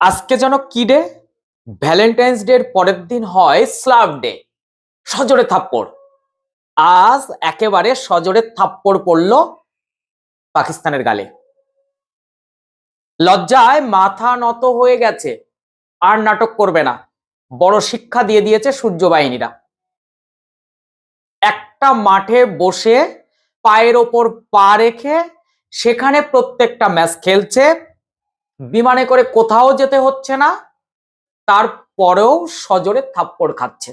আজকে যেন কি ডে ভ্যালেন্টাইন্স ডে পরের দিন হয় স্লাভ ডে সজোরে থাপ্পড়। আজ একেবারে সজোরে থাপ্পড় পড়ল পাকিস্তানের গালে। লজ্জায় মাথা নত হয়ে গেছে। আর নাটক করবে না। বড় শিক্ষা দিয়ে দিয়েছে সূর্য বাহিনীরা একটা মাঠে বসে পায়ের ওপর পা রেখে সেখানে প্রত্যেকটা ম্যাচ খেলছে বিমানে করে কোথাও যেতে হচ্ছে না, তারপরেও সজোরে থাপ্পড় খাচ্ছে।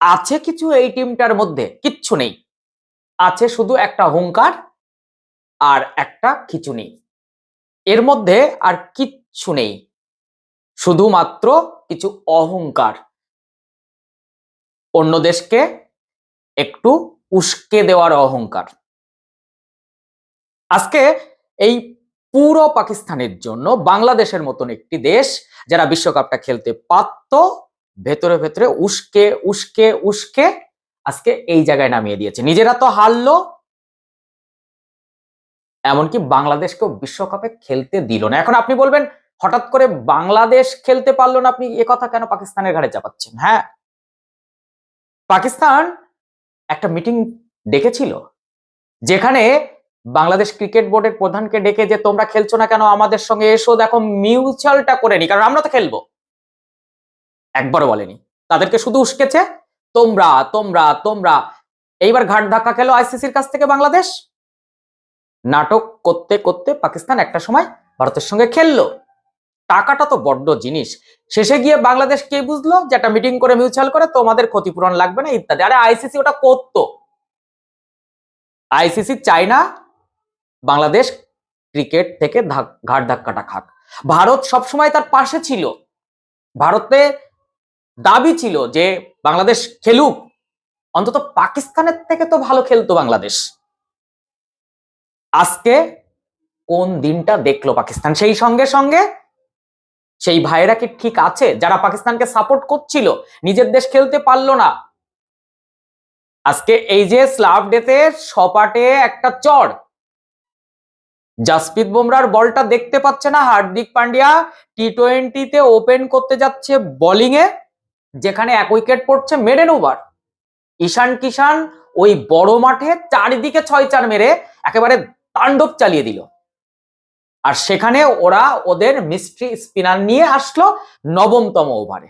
আছে কিছু এই টিমটার মধ্যে, কিচ্ছু নেই। আছে শুধু একটা হুঙ্কার আর একটা খিচুনি এর মধ্যে আর কিচ্ছু নেই। শুধুমাত্র কিছু অহংকার অন্য দেশকে একটু উস্কে দেওয়ার অহংকার আজকে এই পুরো পাকিস্তানের জন্য বাংলাদেশের মতন একটি দেশ যারা বিশ্বকাপটা খেলতে পারত, ভেতরে ভেতরে উস্কে উস্কে উস্কে, আজকে এই জায়গায় নামিয়ে দিয়েছে। নিজেরা তো হারলো, এমনকি বাংলাদেশকেও বিশ্বকাপে খেলতে দিল না। এখন আপনি বলবেন, হঠাৎ করে বাংলাদেশ খেলতে পারল না, আপনি এ কথা কেন পাকিস্তানের ঘাড়ে চাপাচ্ছেন? হ্যাঁ। পাকিস্তান একটা মিটিং ডেকেছিল, যেখানে বাংলাদেশ ক্রিকেট বোর্ডের প্রধানকে ডেকে যে তোমরা খেলছো না কেন, আমাদের সঙ্গে এসো, দেখো মিউচুয়ালটা করে নি। কারণ আমরা তো খেলব। একবারও বলেনি। তাদেরকে শুধু উস্কেছে, তোমরা তোমরা তোমরা। এইবার ঘাট ধাক্কা খেলো আইসিসির কাছ থেকে বাংলাদেশ। নাটক করতে করতে পাকিস্তান একটা সময় ভারতের সঙ্গে খেললো। টাকাটা তো বড্ড জিনিস। শেষে গিয়ে বাংলাদেশ কে বুঝলো যে একটা মিটিং করে মিউচুয়াল করে, তোমাদের ক্ষতিপূরণ লাগবে না, ইত্যাদি। আরে আইসিসি ওটা করতো। আইসিসি চায় না বাংলাদেশ ক্রিকেট থেকে ঘাট ধাক্কাটা খাক। ভারত সবসময় তার পাশে ছিল। ভারতে দাবি ছিল যে বাংলাদেশ খেলুক। অন্তত পাকিস্তানের থেকে তো ভালো খেলতো বাংলাদেশ। আজকে কোন দিনটা দেখল পাকিস্তান? সেই সঙ্গে সঙ্গে সেই ভাইরা কি ঠিক আছে? যারা পাকিস্তানকে সাপোর্ট করছিল, নিজের দেশ খেলতে পারল না। আজকে এই যে স্লাভ ডেতে সপাটে একটা চড় জাসপ্রীত বুমরার বলটা দেখতে পাচ্ছে না, হার্দিক পান্ডিয়া টি টোয়েন্টিতে ওপেন করতে যাচ্ছে বোলিং এ যেখানে এক উইকেট পড়ছে মেডেন ওভার ঈশান কিষান ওই বড় মাঠে চারিদিকে ছয় চার মেরে একেবারে তাণ্ডব চালিয়ে দিল। আর সেখানে ওরা ওদের মিস্ট্রি স্পিনার নিয়ে আসলো নবমতম ওভারে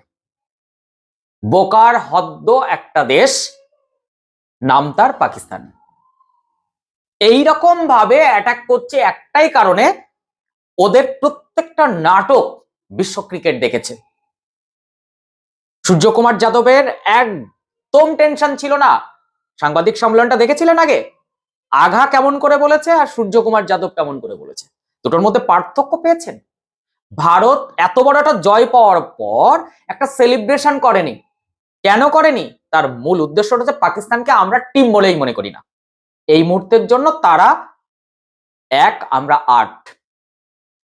বোকার হদ্দ একটা দেশ, নাম তার পাকিস্তান। এই রকম ভাবে অ্যাটাক করছে একটাই কারণে ওদের প্রত্যেকটা নাটক বিশ্ব ক্রিকেট দেখেছে। সূর্যকুমার যাদবের একদম টেনশন ছিল না। সাংবাদিক সম্মেলনটা দেখেছিলেন আগে? আঘা কেমন করে বলেছে আর সূর্যকুমার যাদব কেমন করে বলেছে? দুটোর মধ্যে পার্থক্য পেয়েছেন? ভারত এত বড় একটা জয় পাওয়ার পর একটা সেলিব্রেশন করেনি। কেন করেনি? তার মূল উদ্দেশ্যটা হচ্ছে পাকিস্তানকে আমরা টিম বলেই মনে করি না। এই মুহূর্তের জন্য তারা এক, আমরা আট।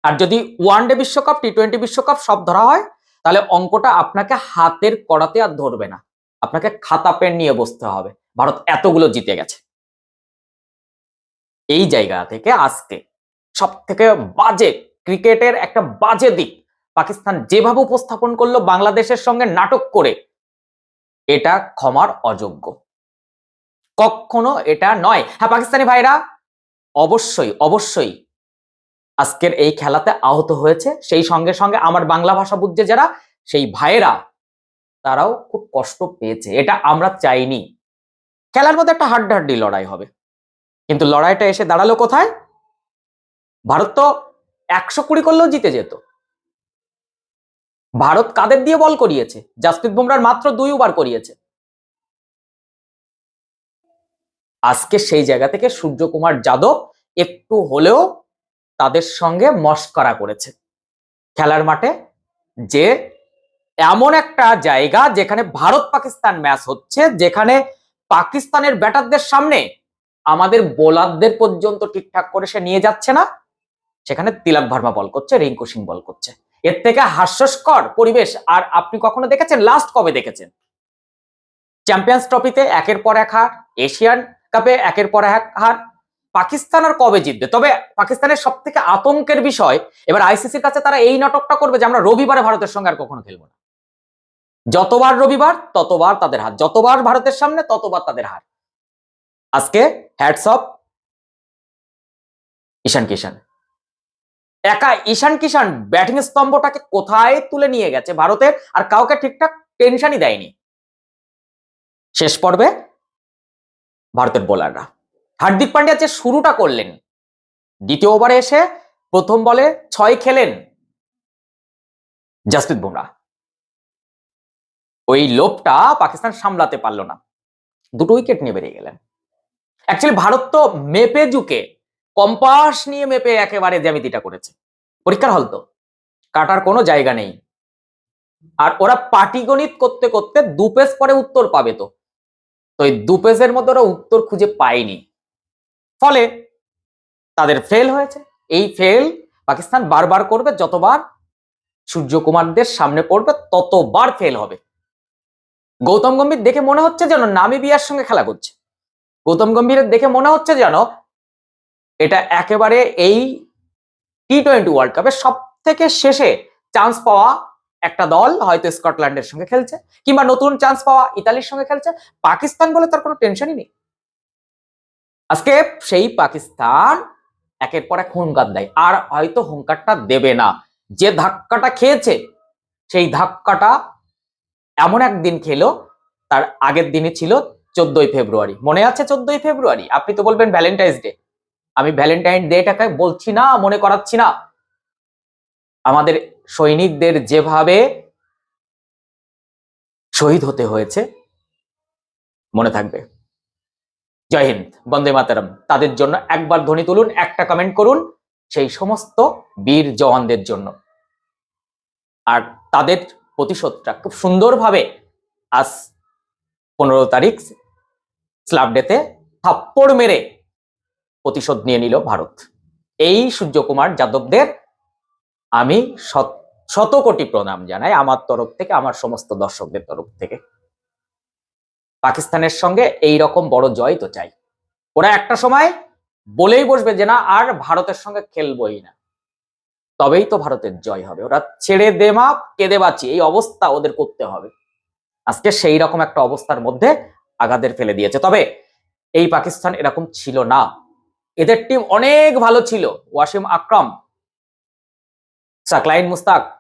আর যদি ওয়ান ডে বিশ্বকাপ টি টোয়েন্টি বিশ্বকাপ সব ধরা হয়, তাহলে অঙ্কটা আপনাকে হাতের কড়াতে আর ধরবে না। আপনাকে খাতা, পেন নিয়ে বসতে হবে। ভারত এতগুলো জিতে গেছে। এই জায়গা থেকে আজকে সব থেকে বাজে ক্রিকেটের একটা বাজে দিক, পাকিস্তান যেভাবে উপস্থাপন করল বাংলাদেশের সঙ্গে নাটক করে, এটা ক্ষমার অযোগ্য। কখনো এটা নয়। হ্যাঁ পাকিস্তানি ভাইরা, অবশ্যই অবশ্যই আজকের এই খেলাতে আহত হয়েছে। সেই সঙ্গে সঙ্গে আমার বাংলা ভাষা বুঝছে যারা, সেই ভাইয়েরা, তারাও খুব কষ্ট পেয়েছে। এটা আমরা চাইনি। খেলার মধ্যে একটা হাড্ডাহাড্ডি লড়াই হবে। কিন্তু লড়াইটা এসে দাঁড়াল কোথায়? ভারত তো একশো কুড়ি করলেও জিতে যেত। ভারত কাদের দিয়ে বল করিয়েছে? জাসপ্রীত বুমরার মাত্র দুই ওভার করিয়েছে। আজকে সেই জায়গা থেকে সূর্যকুমার যাদব একটু হলেও তাদের সঙ্গে মস্করা করেছে। খেলার মাঠে যে এমন একটা জায়গা যেখানে ভারত পাকিস্তান ম্যাচ হচ্ছে, যেখানে পাকিস্তানের ব্যাটারদের সামনে আমাদের বোলারদের পর্যন্ত ঠিকঠাক করে সে নিয়ে যাচ্ছে না, সেখানে তিলক ভার্মা বল করছে, রিঙ্কু সিং বল করছে। এর থেকে হাস্যস্কর পরিবেশ, আর আপনি কখনো দেখেছেন লাস্ট কবে দেখেছেন? চ্যাম্পিয়ন্স ট্রফিতে একের পর এক হার এশিয়ান কাপে একের পর এক হার। পাকিস্তান আর কবে জিতবে? তবে পাকিস্তানের সব থেকে আতঙ্কের বিষয়, এবার আইসিসির কাছে তারা এই নাটকটা করবে যে আমরা রবিবারে ভারতের সঙ্গে আর কখনো খেলব না। যতবার রবিবার, ততবার তাদের হার। যতবার ভারতের সামনে, ততবার তাদের হার। আজকে হ্যাটস অফ ঈশান কিষান। একা ঈশান কিষান ব্যাটিং স্তম্ভটাকে কোথায় তুলে নিয়ে গেছে ভারতের? আর কাউকে ঠিকঠাক টেনশনই দেয়নি। শেষ পর্বে ভারতের বোলাররা হার্দিক পান্ডিয়া যে শুরুটা করলেন, দ্বিতীয় ওভারে এসে প্রথম বলে ছয় খেলেন জাসপ্রীত বুমরা। ওই লোভটা পাকিস্তান সামলাতে পারল না। দুটো উইকেট নিয়ে বেরিয়ে গেলেন। অ্যাকচুয়ালি ভারত তো মেপে জুকে কম্পাস নিয়ে মেপে একেবারে জ্যামিতিটা করেছে। পরীক্ষার হল তো, কাটার কোনো জায়গা নেই। আর ওরা পাটিগণিত করতে করতে দু পেজ পরে উত্তর পাবে তো। তো এই দু পেজের মধ্যে ওরা উত্তর খুঁজে পায়নি। ফলে তাদের ফেল হয়েছে। এই ফেল পাকিস্তান বারবার করবে, যতবার সূর্যকুমারদের সামনে পড়বে, ততবার ফেল হবে। গৌতম গম্ভীর দেখে মনে হচ্ছে যেন নামিবিয়ার সঙ্গে খেলা করছে। গৌতম গম্ভীরের দেখে মনে হচ্ছে যেন এটা একেবারে এই টি টোয়েন্টি ওয়ার্ল্ড কাপের সব থেকে শেষে চান্স পাওয়া একটা দল হয়তো স্কটল্যান্ডের সঙ্গে খেলছে, কিংবা নতুন চান্স পাওয়া ইতালির সঙ্গে খেলছে, পাকিস্তান বলে তার কোনো টেনশনই নেই। আজকে সেই পাকিস্তান একের পর এক হুঙ্কার দেয়, আর হয়তো হুঙ্কারটা দেবে না। যে ধাক্কাটা খেয়েছে, সেই ধাক্কাটা এমন একদিন খেলো, তার আগের দিনে ছিল চোদ্দই ফেব্রুয়ারি। মনে আছে চোদ্দই ফেব্রুয়ারি? আপনি তো বলবেন ভ্যালেন্টাইন্স ডে। আমি ভ্যালেন্টাইন ডেটাকে বলছি না, মনে করাচ্ছি না। আমাদের সৈনিকদের যেভাবে শহীদ হতে হয়েছে, মনে থাকবে। জয় হিন্দ, বন্দে মাতারাম। তাদের জন্য একবার ধ্বনি তুলুন, একটা কমেন্ট করুন, সেই সমস্ত বীর জওয়ানদের জন্য। আর তাদের প্রতিশোধটা খুব সুন্দরভাবে আজ পনেরো তারিখ স্লাব ডেতে থাপ্পড় মেরে প্রতিশোধ নিয়ে নিল ভারত। এই সূর্যকুমার যাদবদের আমি শত শত কোটি প্রণাম জানাই আমার তরফ থেকে, আমার সমস্ত দর্শকদের তরফ থেকে। পাকিস্তানের সঙ্গে এই রকম বড় জয় তো চাই। ওরা একটা সময় বলেই বসবে যে না, আর ভারতের সঙ্গে খেলবই না। তবেই তো ভারতের জয় হবে। ওরা ছেড়ে দে দেমা কেঁদে বাঁচি, এই অবস্থা ওদের করতে হবে। আজকে সেই রকম একটা অবস্থার মধ্যে আঘাতের ফেলে দিয়েছে। তবে এই পাকিস্তান এরকম ছিল না। এদের টিম অনেক ভালো ছিল। ওয়াসিম আকরাম, সাকলাইন মুস্তাক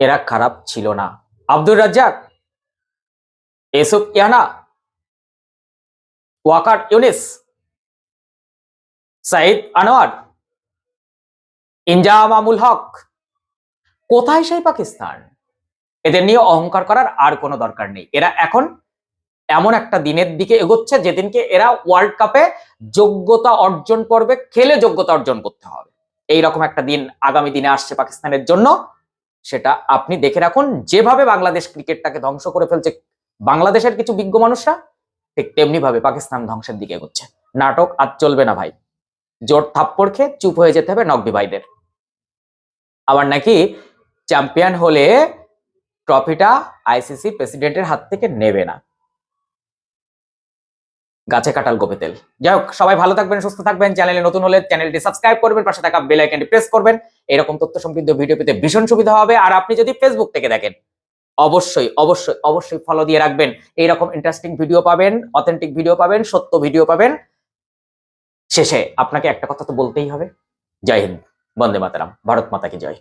এরা খারাপ ছিল না। আব্দুর রাজ্জাক এসুফ ইয়ানা, ওয়াকার ইউনিস সাইদ আনোয়ার, ইনজামামুল হক, কোথায় সেই পাকিস্তান? এদের নিয়ে অহংকার করার আর কোনো দরকার নেই। এরা এখন এমন একটা দিনের দিকে এগোচ্ছে যেদিনকে এরা ওয়ার্ল্ড কাপে যোগ্যতা অর্জন করবে, খেলে যোগ্যতা অর্জন করতে হবে। এইরকম একটা দিন আগামী দিনে আসছে পাকিস্তানের জন্য। সেটা আপনি দেখে রাখুন। যেভাবে বাংলাদেশ ক্রিকেটটাকে ধ্বংস করে ফেলছে, বাংলাদেশের কিছু বিজ্ঞ মানুষরা ঠিক তেমনি ভাবে পাকিস্তান ধ্বংসের দিকে এগোচ্ছে। নাটক আর চলবে না ভাই। জোর থাপ্পড় খেয়ে চুপ হয়ে যেতে হবে নকবি ভাইদের। আবার নাকি চ্যাম্পিয়ন হলে ট্রফিটা আইসিসি প্রেসিডেন্টের হাত থেকে নেবে না। গাছে কাটাল গোপে তেল। যাই হোক, সবাই ভালো থাকবেন, সুস্থ থাকবেন, চ্যানেলে নতুন হলে চ্যানেলটি সাবস্ক্রাইব করবেন, পাশে থাকা বেল আইকনটি প্রেস করবেন। এরকম তথ্য সমৃদ্ধ ভিডিও পেতে ভীষণ সুবিধা হবে। আর আপনি যদি ফেসবুক থেকে দেখেন, অবশ্যই অবশ্যই অবশ্যই ফলো দিয়ে রাখবেন। এইরকম ইন্টারেস্টিং ভিডিও পাবেন অথেন্টিক ভিডিও পাবেন, সত্য ভিডিও পাবেন। শেষে আপনাকে একটা কথা তো বলতেই হবে। জয় হিন্দ, বন্দে মাতারাম, ভারত মাতাকে জয়।